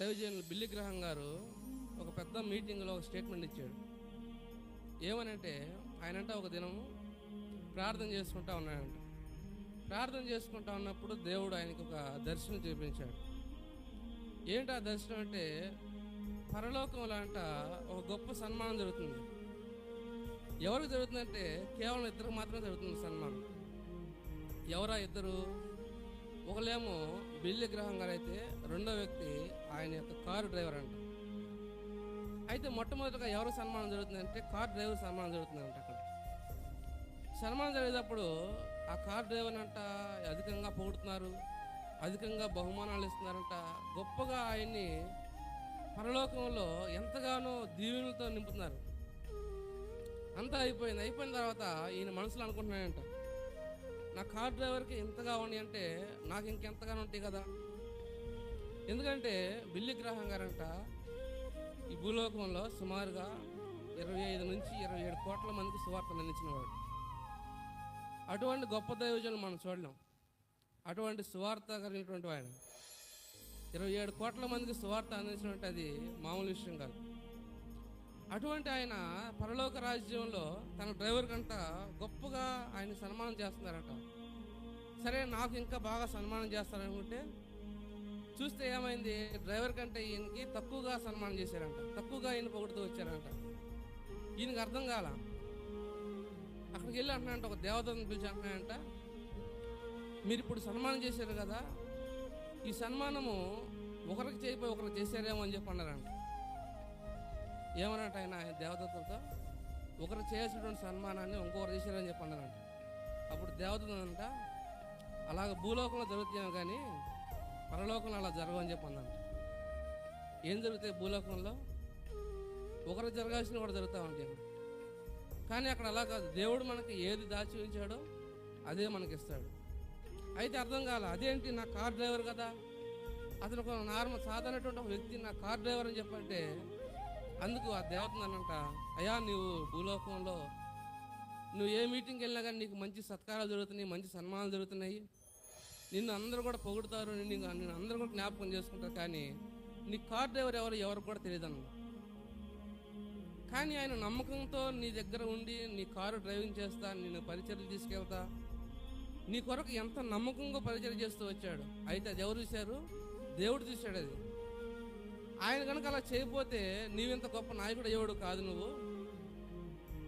దైవజనులు బిల్లి గ్రహం గారు ఒక పెద్ద మీటింగ్లో ఒక స్టేట్మెంట్ ఇచ్చాడు. ఏమనంటే ఆయనంట ఒక దినము ప్రార్థన చేసుకుంటా ఉన్నాడంట. ప్రార్థన చేసుకుంటా ఉన్నప్పుడు దేవుడు ఆయనకు ఒక దర్శనం చూపించాడు. ఏంటి ఆ దర్శనం అంటే పరలోకంలో అంట ఒక గొప్ప సన్మానం జరుగుతుంది. ఎవరికి జరుగుతుందంటే కేవలం ఇద్దరికి మాత్రమే జరుగుతుంది సన్మానం. ఎవరా ఇద్దరు? ఒకలేమో బిల్లి గ్రహం గారు అయితే రెండో వ్యక్తి ఆయన యొక్క కారు డ్రైవర్ అంట. అయితే మొట్టమొదటిగా ఎవరు సన్మానం జరుగుతుందంటే కార్ డ్రైవర్ సన్మానం జరుగుతుందంట అక్కడ. సన్మానం జరిగేటప్పుడు ఆ కార్ డ్రైవర్ అంట అధికంగా పొగుడుతున్నారు అధికంగా బహుమానాలు ఇస్తున్నారంట. గొప్పగా ఆయన్ని పరలోకంలో ఎంతగానో దీవెనలతో నింపుతున్నారు. అంతా అయిపోయింది. అయిపోయిన తర్వాత ఈయన మనసులో అనుకుంటున్నాడంట నా కార్ డ్రైవర్కి ఎంత ఉన్నాయి అంటే నాకు ఇంకెంతగానో ఉంటాయి కదా. ఎందుకంటే బిల్లి గ్రహం గారంట ఈ భూలోకంలో సుమారుగా ఇరవై ఐదు నుంచి ఇరవై ఏడు కోట్ల మందికి సువార్తను అందించినవాడు. అటువంటి గొప్ప దైవజనులు మనం చూడలేం. అటువంటి సువార్త కలిగినటువంటి ఆయన ఇరవై ఏడు కోట్ల మందికి సువార్త అందించినటువంటి అది మామూలు విషయం కాదు. అటువంటి ఆయన పరలోక రాజ్యంలో తన డ్రైవర్ కంట గొప్పగా సన్మానం చేస్తున్నారట. సరే నాకు ఇంకా బాగా సన్మానం చేస్తారనుకుంటే చూస్తే ఏమైంది? డ్రైవర్ కంటే ఈయనకి తక్కువగా సన్మానం చేశారంట. తక్కువగా ఈయన పొగుడుతూ వచ్చారంట. ఈయనకి అర్థం కాల. అక్కడికి వెళ్ళి అంటున్నాయంట ఒక దేవతను పిలిచి అంటున్నాయంట మీరు ఇప్పుడు సన్మానం చేశారు కదా ఈ సన్మానము ఒకరికి చేయిపోయి ఒకరికి చేశారేమో అని చెప్పి అన్నారంట. ఏమన్నట్టు ఆయన దేవతలతో ఒకరు చేయాల్సినటువంటి సన్మానాన్ని ఇంకొకరు చేశారని చెప్పి అన్నారంట. అప్పుడు దేవదత్తంట అలాగ భూలోకంలో జరుగుతున్నాం కానీ పరలోకంలో అలా జరగవని చెప్పి అందంట ఏం జరుగుతాయి భూలోకంలో? ఒకరు జరగాల్సిన కూడా జరుగుతూ ఉంటాయి. కానీ అక్కడ అలా కాదు. దేవుడు మనకి ఏది దాచి ఉంచాడో అదే మనకి ఇస్తాడు. అయితే అర్థం కాల అదేంటి నా కార్ డ్రైవర్ కదా? అతను ఒక నార్మల్ సాధారణటువంటి ఒక వ్యక్తి నా కార్ డ్రైవర్ అని చెప్పంటే అందుకు ఆ దేవత అనంట అయ్యా నీవు భూలోకంలో నువ్వు ఏ మీటింగ్కి వెళ్ళినా కానీ నీకు మంచి సత్కారాలు జరుగుతున్నాయి మంచి సన్మానాలు జరుగుతున్నాయి. నిన్ను అందరూ కూడా పొగుడుతారు నిన్ను నిన్ను అందరూ కూడా జ్ఞాపకం చేసుకుంటారు కానీ నీ కార్ డ్రైవర్ ఎవరు ఎవరు కూడా తెలియదన్న కానీ ఆయన నమ్మకంతో నీ దగ్గర ఉండి నీ కారు డ్రైవింగ్ చేస్తా నేను పరిచయం తీసుకెళ్తా. నీ కొరకు ఎంత నమ్మకంగా పరిచయం చేస్తూ వచ్చాడు. అయితే అది ఎవరు చూశారు? దేవుడు చూశాడు అది. ఆయన కనుక అలా చేయకపోతే నీవింత గొప్ప నాయకుడు అయ్యేవాడు కాదు నువ్వు?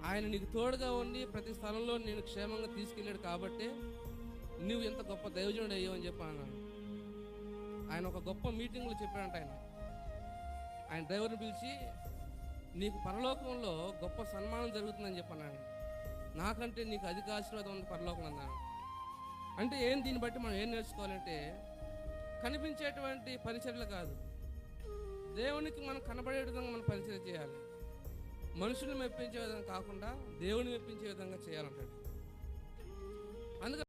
ఆయన నీకు తోడుగా ఉండి ప్రతి స్థలంలో నేను క్షేమంగా తీసుకెళ్ళాడు కాబట్టి నువ్వు ఎంత గొప్ప దైవజనుడు అయ్యావు అని చెప్పి ఆయన ఒక గొప్ప మీటింగ్లో చెప్పాడంట ఆయన. ఆయన డ్రైవర్ని పిలిచి నీకు పరలోకంలో గొప్ప సన్మానం జరుగుతుందని చెప్పన్నాడు నాకంటే నీకు అధిక ఆశీర్వాదం ఉంది పరలోకం అన్నాను అంటే ఏం దీన్ని బట్టి మనం ఏం నేర్చుకోవాలంటే కనిపించేటువంటి పరిచర్లు కాదు. దేవునికి మనం కనబడే విధంగా మనం పరిచయం చేయాలి. మనుషుల్ని మెప్పించే విధంగా కాకుండా దేవుని మెప్పించే విధంగా చేయాలంటాడు. అందుకని